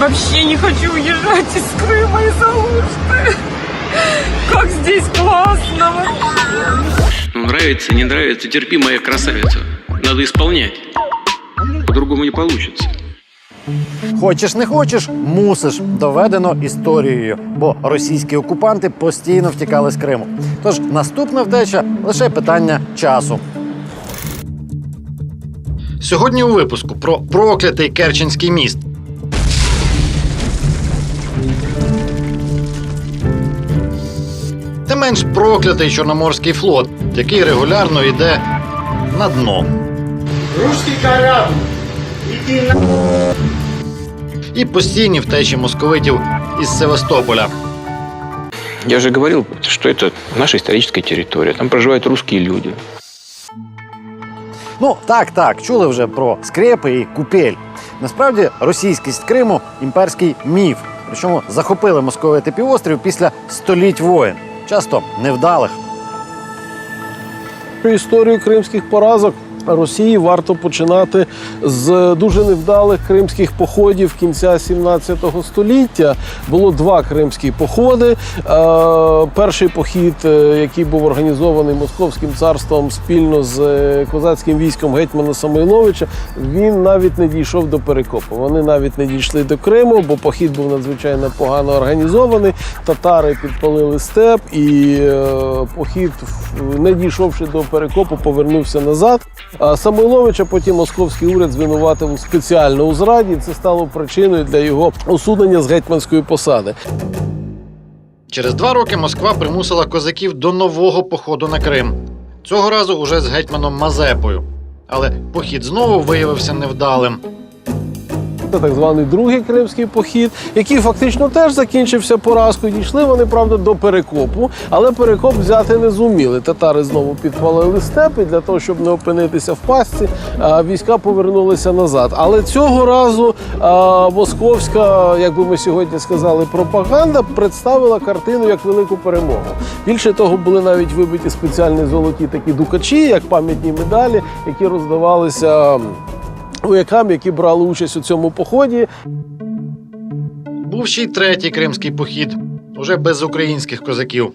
Вообще не хочу уезжать из Крыма из Алушты. Как здесь классно вообще. Ну, нравится, не нравится, терпи, моя красавица. Надо исполнять. По-другому не получится. Хочеш не хочеш, мусиш. Доведено історією, бо російські окупанти постійно втікали з Криму. Тож наступна втеча лише питання часу. Сьогодні у випуску про проклятий Керченський міст. Менш проклятий Чорноморський флот, який регулярно йде на дно. Русский корабль, на... І постійні втечі московитів із Севастополя. Я же говорил, что это наша историческая территория. Там проживают русские люди. Ну так, так, чули вже про скрепи і купель. Насправді, російськість Криму імперський міф. Причому захопили московити півострів після століть воєн, часто невдалих. Історію кримських поразок Росії варто починати з дуже невдалих кримських походів кінця 17 століття. Було два кримські походи. Е, Перший похід, е, який був організований Московським царством спільно з е, козацьким військом гетьмана Самойловича, він навіть не дійшов до Перекопу. Вони навіть не дійшли до Криму, бо похід був надзвичайно погано організований. Татари підпалили степ, і похід, не дійшовши до Перекопу, повернувся назад. Самойловича потім московський уряд звинуватив спеціально у зраді. Це стало причиною для його усунення з гетьманської посади. Через два роки Москва примусила козаків до нового походу на Крим. Цього разу уже з гетьманом Мазепою. Але похід знову виявився невдалим. Це так званий другий кримський похід, який фактично теж закінчився поразкою. Дійшли вони, правда, до перекопу, але перекоп взяти не зуміли. Татари знову підпалили степи для того, щоб не опинитися в пастці. Війська повернулися назад. Але цього разу московська, як би ми сьогодні сказали, пропаганда представила картину як велику перемогу. Більше того, були навіть вибиті спеціальні золоті такі дукачі, як пам'ятні медалі, які роздавалися воякам, які брали участь у цьому поході. Був ще й третій кримський похід, уже без українських козаків.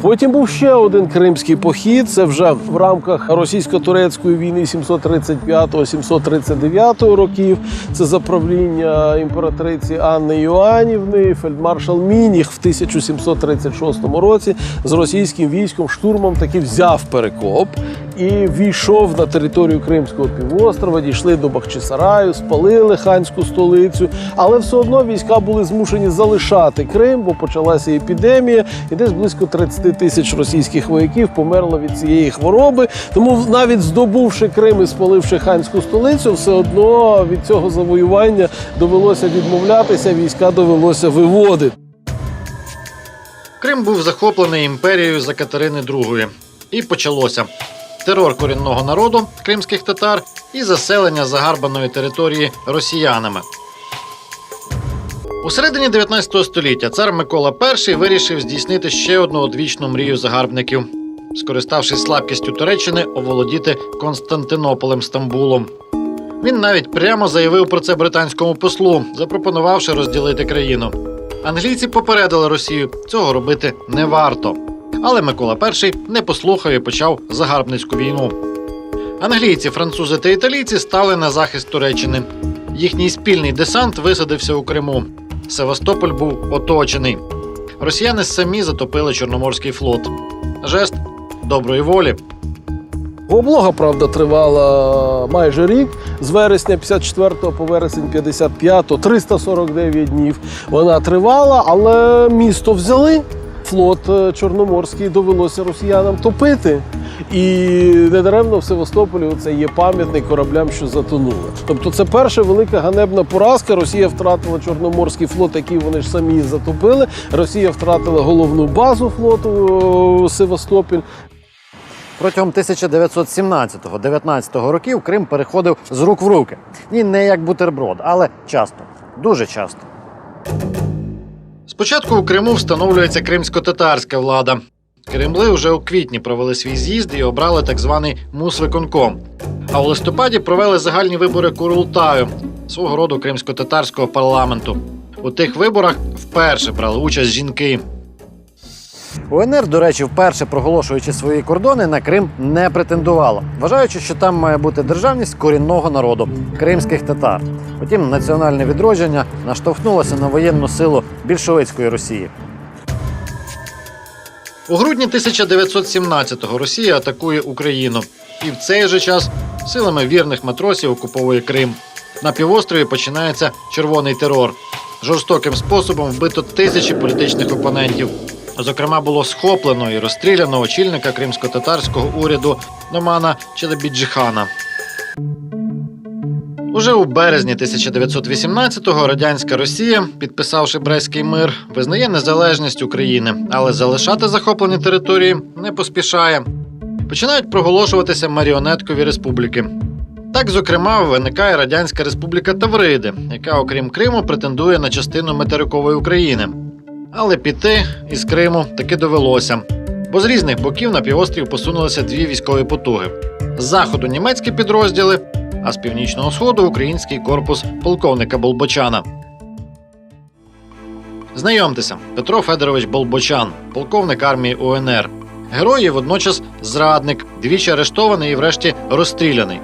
Потім був ще один кримський похід. Це вже в рамках російсько-турецької війни 735-739 років. Це за правління імператриці Анни Йоанівни, фельдмаршал Мініх в 1736 році з російським військом штурмом таки взяв Перекоп і війшов на територію Кримського півострова, дійшли до Бахчисараю, спалили ханську столицю, але все одно війська були змушені залишати Крим, бо почалася епідемія, і десь близько 30 тисяч російських вояків померло від цієї хвороби. Тому навіть здобувши Крим і спаливши ханську столицю, все одно від цього завоювання довелося відмовлятися, війська довелося виводити. Крим був захоплений імперією за Катерини II. І почалося терор корінного народу кримських татар і заселення загарбаної території росіянами. У середині 19 століття цар Микола І вирішив здійснити ще одну одвічну мрію загарбників, скориставшись слабкістю Туреччини, оволодіти Константинополем Стамбулом. Він навіть прямо заявив про це британському послу, запропонувавши розділити країну. Англійці попередили Росію, цього робити не варто. Але Микола І не послухав і почав загарбницьку війну. Англійці, французи та італійці стали на захист Туреччини. Їхній спільний десант висадився у Криму. Севастополь був оточений. Росіяни самі затопили Чорноморський флот. Жест доброї волі. Облога, правда, тривала майже рік з вересня 54 по вересень 55, 349 днів вона тривала, але місто взяли. Флот е, Чорноморський довелося росіянам топити. І недаремно в Севастополі це є пам'ятник кораблям, що затонули. Тобто, це перша велика ганебна поразка. Росія втратила Чорноморський флот, який вони ж самі затопили. Росія втратила головну базу флоту о, Севастополь. Протягом 1917-19 років Крим переходив з рук в руки. І не як бутерброд, але часто, дуже часто. Спочатку у Криму встановлюється кримсько-татарська влада. Кремли вже у квітні провели свій з'їзд і обрали так званий мусвиконком. А у листопаді провели загальні вибори Курултаю, свого роду кримсько-татарського парламенту. У тих виборах вперше брали участь жінки. УНР, до речі, вперше проголошуючи свої кордони, на Крим не претендувала, вважаючи, що там має бути державність корінного народу кримських татар. Потім національне відродження наштовхнулося на воєнну силу більшовицької Росії. У грудні 1917-го Росія атакує Україну, і в цей же час силами вірних матросів окуповує Крим. На півострові починається червоний терор. Жорстоким способом вбито тисячі політичних опонентів. Зокрема, було схоплено і розстріляно очільника кримсько-татарського уряду Номана Челебіджихана. Уже у березні 1918-го радянська Росія, підписавши Брестський мир, визнає незалежність України, але залишати захоплені території не поспішає. Починають проголошуватися маріонеткові республіки. Так, зокрема, виникає Радянська Республіка Тавриди, яка, окрім Криму, претендує на частину материкової України. Але піти із Криму таки довелося, бо з різних боків на півострів посунулися дві військові потуги: з заходу німецькі підрозділи, а з північного сходу український корпус полковника Болбочана. Знайомтеся, Петро Федорович Болбочан, полковник армії УНР. Герой і водночас зрадник, двічі арештований і врешті розстріляний.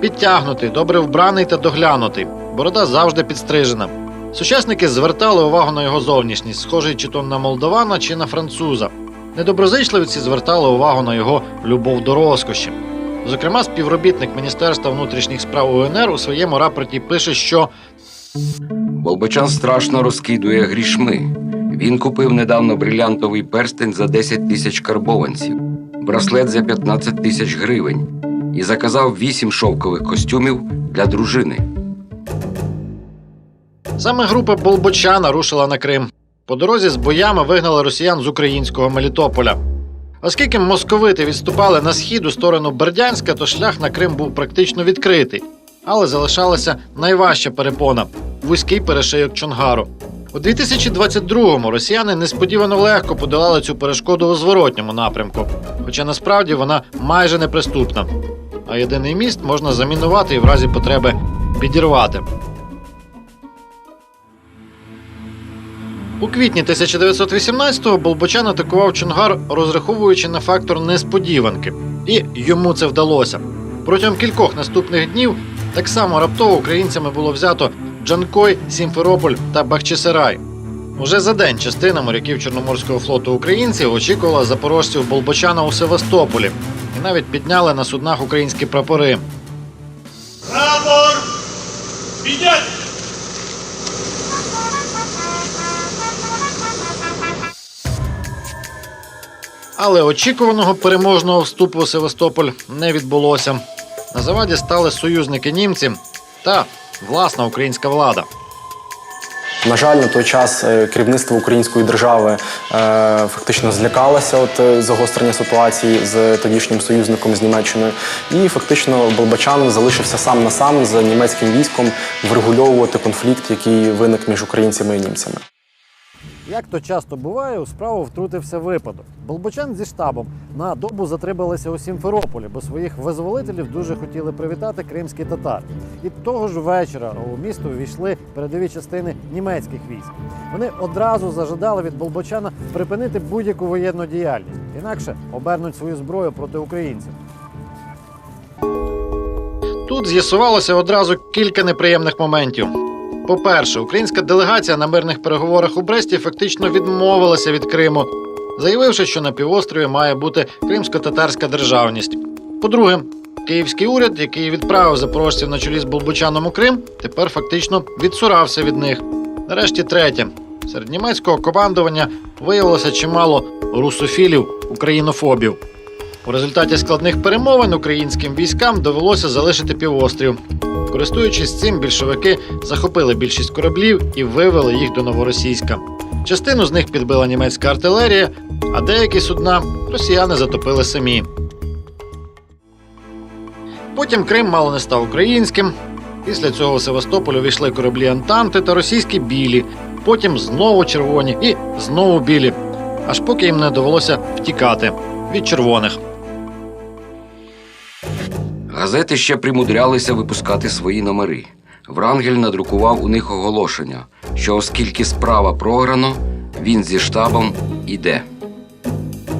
Підтягнутий, добре вбраний та доглянутий. Борода завжди підстрижена. Сучасники звертали увагу на його зовнішність, схожий чи то на молдавана, чи на француза. Недоброзичливці звертали увагу на його любов до розкоші. Зокрема, співробітник Міністерства внутрішніх справ УНР у своєму рапорті пише, що Болбочан страшно розкидує грішми. Він купив недавно брилянтовий перстень за 10 тисяч карбованців, браслет за 15 тисяч гривень і заказав 8 шовкових костюмів для дружини. саме група Болбочана рушила на Крим. По дорозі з боями вигнали росіян з українського Мелітополя. Оскільки московити відступали на схід у сторону Бердянська, то шлях на Крим був практично відкритий, але залишалася найважча перепона вузький перешийок Чонгару. У 2022-му росіяни несподівано легко подолали цю перешкоду у зворотньому напрямку, хоча насправді вона майже неприступна. А єдиний міст можна замінувати і в разі потреби підірвати. У квітні 1918-го Болбочан атакував Чонгар, розраховуючи на фактор несподіванки. І йому це вдалося. Протягом кількох наступних днів так само раптово українцями було взято Джанкой, Сімферополь та Бахчисарай. Уже за день частина моряків Чорноморського флоту українців очікувала запорожців Болбочана у Севастополі і навіть підняли на суднах українські прапори. Прапор! Підняти! Але очікуваного переможного вступу у Севастополь не відбулося. На заваді стали союзники німці та власна українська влада. На жаль, на той час е, керівництво української держави е, фактично злякалося от е, загострення ситуації з тодішнім союзником з Німеччиною, і фактично Болбачан залишився сам на сам з німецьким військом врегульовувати конфлікт, який виник між українцями і німцями. Як то часто буває, у справу втрутився випадок. Болбочан зі штабом на добу затрималися у Сімферополі, бо своїх визволителів дуже хотіли привітати кримські татари. І того ж вечора у місто увійшли передові частини німецьких військ. Вони одразу зажадали від Болбочана припинити будь-яку воєнну діяльність, інакше обернуть свою зброю проти українців. Тут з'ясувалося одразу кілька неприємних моментів. По-перше, українська делегація на мирних переговорах у Бресті фактично відмовилася від Криму, заявивши, що на півострові має бути кримсько-татарська державність. По-друге, київський уряд, який відправив запорожців на чолі з Болбочаном у Крим, тепер фактично відсурався від них. Нарешті третє. Серед німецького командування виявилося чимало русофілів, українофобів. У результаті складних перемовин українським військам довелося залишити півострів. Користуючись цим, більшовики захопили більшість кораблів і вивели їх до новоросійська. Частину з них підбила німецька артилерія, а деякі судна росіяни затопили самі. Потім Крим мало не став українським. Після цього у Севастополь увійшли кораблі Антанти та російські білі, потім знову червоні і знову білі. аж поки їм не довелося втікати від червоних. Газети ще примудрялися випускати свої номери. Врангель надрукував у них оголошення, що оскільки справа програно, він зі штабом іде.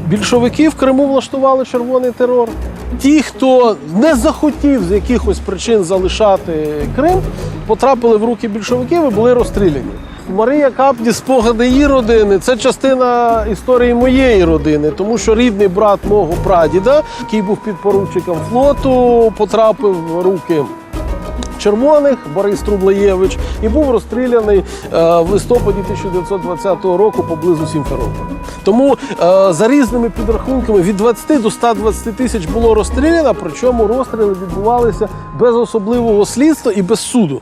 Більшовики в Криму влаштували червоний терор. Ті, хто не захотів з якихось причин залишати Крим, потрапили в руки більшовиків і були розстріляні. Марія Капні, спогади її родини це частина історії моєї родини, тому що рідний брат мого прадіда, який був підпоручиком флоту, потрапив в руки червоних Борис Трублаєвич і був розстріляний е, в листопаді 1920 року поблизу Сімферополя. Тому е, за різними підрахунками від 20 до 120 тисяч було розстріляно, причому розстріли відбувалися без особливого слідства і без суду.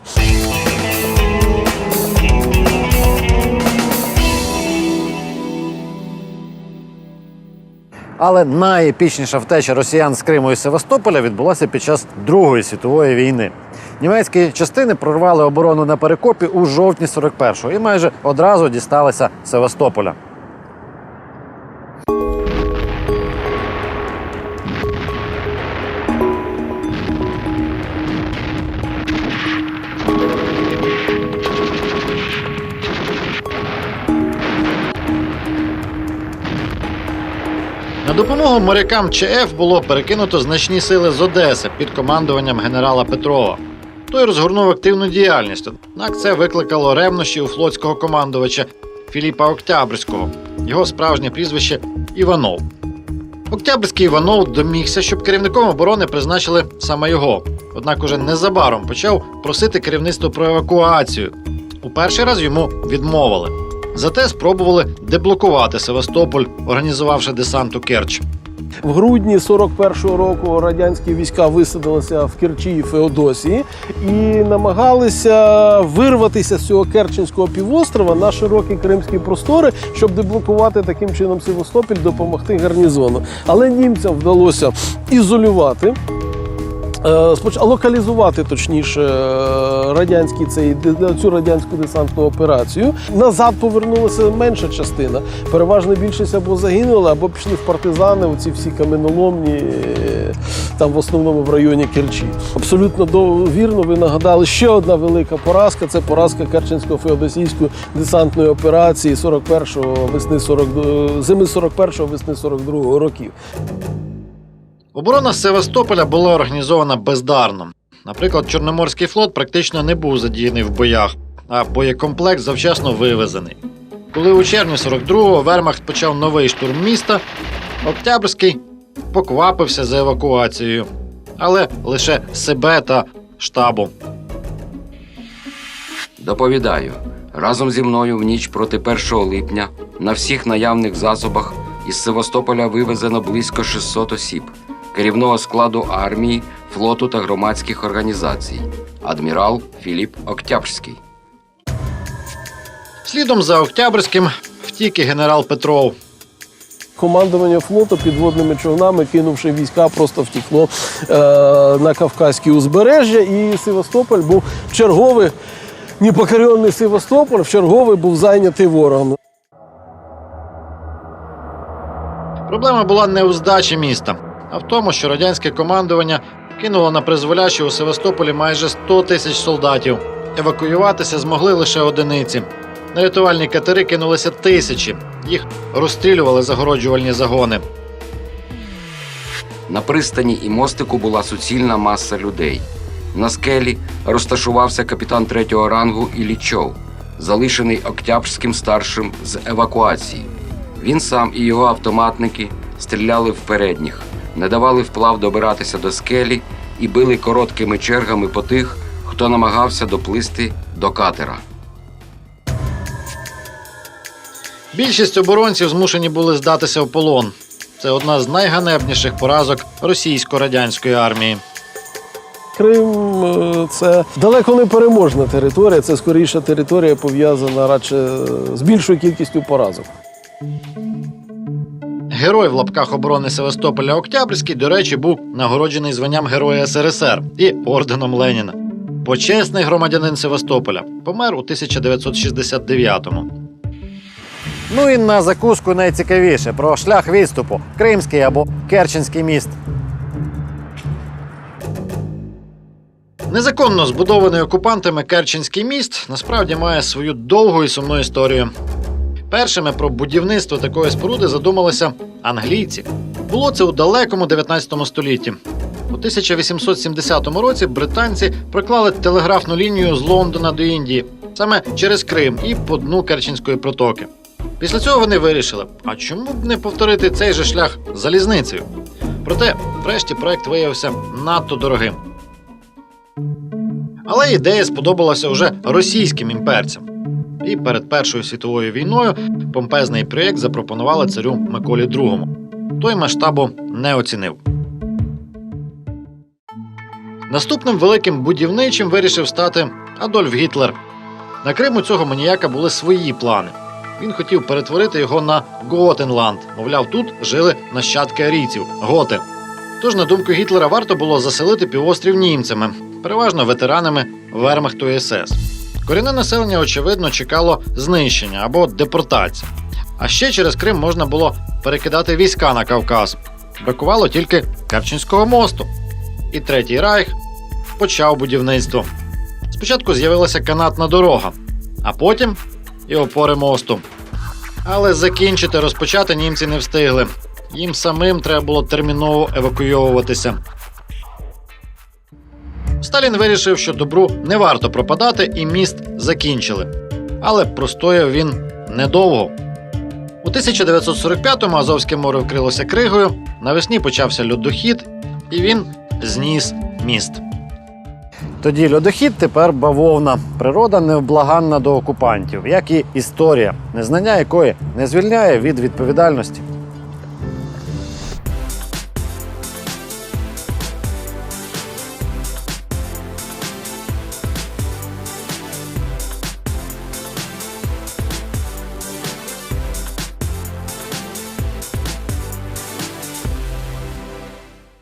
Але найепічніша втеча росіян з Криму і Севастополя відбулася під час Другої світової війни. Німецькі частини прорвали оборону на перекопі у жовтні 41-го і майже одразу дісталися Севастополя. Допомогу морякам ЧФ було перекинуто значні сили з Одеси під командуванням генерала Петрова. Той розгорнув активну діяльність. Однак це викликало ревнощі у флотського командувача Філіпа Октябрського. Його справжнє прізвище Іванов. Октябрський Іванов домігся, щоб керівником оборони призначили саме його. Однак уже незабаром почав просити керівництво про евакуацію. У перший раз йому відмовили. Зате спробували деблокувати Севастополь, організувавши десант у Керч. В грудні 41-го року радянські війська висадилися в Керчі і Феодосії і намагалися вирватися з цього Керченського півострова на широкі кримські простори, щоб деблокувати таким чином Севастополь, допомогти гарнізону. Але німцям вдалося ізолювати. Е, локалізувати точніше радянський цей цю радянську десантну операцію. Назад повернулася менша частина. Переважна більшість або загинула, або пішли в партизани. Оці всі каменоломні е, там в основному в районі Керчі. Абсолютно до- вірно ви нагадали ще одна велика поразка. Це поразка Керченсько-Феодосійської десантної операції 41-го весни 40 зими 41-го весни 42-го років. Оборона Севастополя була організована бездарно. Наприклад, Чорноморський флот практично не був задіяний в боях, а боєкомплект завчасно вивезений. Коли у червні 42-го Вермахт почав новий штурм міста, Октябрьський поквапився за евакуацією, але лише себе та штабу. Доповідаю, разом зі мною в ніч проти 1 липня на всіх наявних засобах із Севастополя вивезено близько 600 осіб, керівного складу армії, флоту та громадських організацій. Адмірал Філіп Октябрський. Слідом за Октябрьським втік і генерал Петров. Командування флоту підводними човнами, кинувши війська, просто втекло е, на Кавказьке узбережжя, і Севастополь був черговий, непокоренний Севастополь, в черговий був зайнятий ворогом. Проблема була не у здачі міста, а в тому, що радянське командування кинуло на призволяще у Севастополі майже 100 тисяч солдатів. Евакуюватися змогли лише одиниці. На рятувальні катери кинулися тисячі. Їх розстрілювали загороджувальні загони. На пристані і мостику була суцільна маса людей. На скелі розташувався капітан третього рангу Ілічов, залишений Октябрським старшим з евакуації. Він сам і його автоматники стріляли в передніх, не давали вплав добиратися до скелі і били короткими чергами по тих, хто намагався доплисти до катера. Більшість оборонців змушені були здатися в полон. Це одна з найганебніших поразок російсько-радянської армії. Крим е, це далеко не переможна територія, це скоріше територія пов'язана радше е, з більшою кількістю поразок. Герой в лапках оборони Севастополя Октябрьський, до речі, був нагороджений званням Героя СРСР і орденом Леніна. Почесний громадянин Севастополя помер у 1969-му. Ну і на закуску найцікавіше про шлях відступу Кримський або Керченський міст. Незаконно збудований окупантами Керченський міст насправді має свою довгу і сумну історію. Першими про будівництво такої споруди задумалися англійці. Було це у далекому 19 столітті. У 1870 році британці проклали телеграфну лінію з Лондона до Індії саме через Крим і по дну Керченської протоки. Після цього вони вирішили: а чому б не повторити цей же шлях залізницею? Проте, врешті, проект виявився надто дорогим. Але ідея сподобалася уже російським імперцям. І перед Першою світовою війною помпезний проєкт запропонували царю Миколі II. Той масштабу не оцінив. Наступним великим будівничим вирішив стати Адольф Гітлер. На Криму цього маніяка були свої плани. Він хотів перетворити його на Готенланд. Мовляв, тут жили нащадки арійців готи. Тож, на думку Гітлера, варто було заселити півострів німцями, переважно ветеранами Вермахту і СС. Корінне населення, очевидно, чекало знищення або депортації. А ще через Крим можна було перекидати війська на Кавказ. Бракувало тільки Керченського мосту. І Третій Райх почав будівництво. Спочатку з'явилася канатна дорога, а потім і опори мосту. Але закінчити розпочати німці не встигли. Їм самим треба було терміново евакуйовуватися. Сталін вирішив, що добру не варто пропадати, і міст закінчили. Але простояв він недовго. У 1945-му Азовське море вкрилося кригою, навесні почався льодохід, і він зніс міст. Тоді льодохід, тепер бавовна. Природа невблаганна до окупантів, як і історія, незнання якої не звільняє від відповідальності.